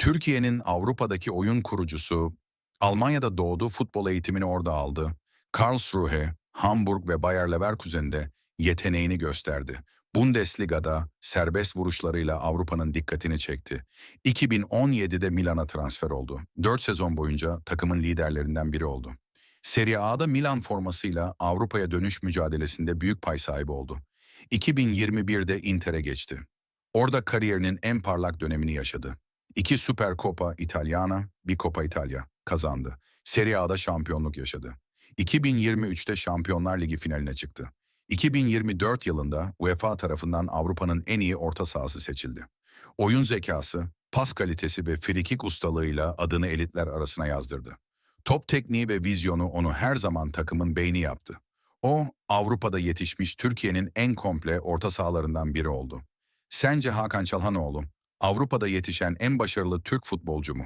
Türkiye'nin Avrupa'daki oyun kurucusu, Almanya'da doğdu, futbol eğitimini orada aldı. Karlsruhe, Hamburg ve Bayer Leverkusen'de yeteneğini gösterdi. Bundesliga'da serbest vuruşlarıyla Avrupa'nın dikkatini çekti. 2017'de Milan'a transfer oldu. 4 sezon boyunca takımın liderlerinden biri oldu. Serie A'da Milan formasıyla Avrupa'ya dönüş mücadelesinde büyük pay sahibi oldu. 2021'de Inter'e geçti. Orada kariyerinin en parlak dönemini yaşadı. İki Süper Copa Italiana, bir Coppa Italia kazandı. Serie A'da şampiyonluk yaşadı. 2023'te Şampiyonlar Ligi finaline çıktı. 2024 yılında UEFA tarafından Avrupa'nın en iyi orta sahası seçildi. Oyun zekası, pas kalitesi ve frikik ustalığıyla adını elitler arasına yazdırdı. Top tekniği ve vizyonu onu her zaman takımın beyni yaptı. O, Avrupa'da yetişmiş Türkiye'nin en komple orta sahalarından biri oldu. Sence Hakan Çalhanoğlu, Avrupa'da yetişen en başarılı Türk futbolcu mu?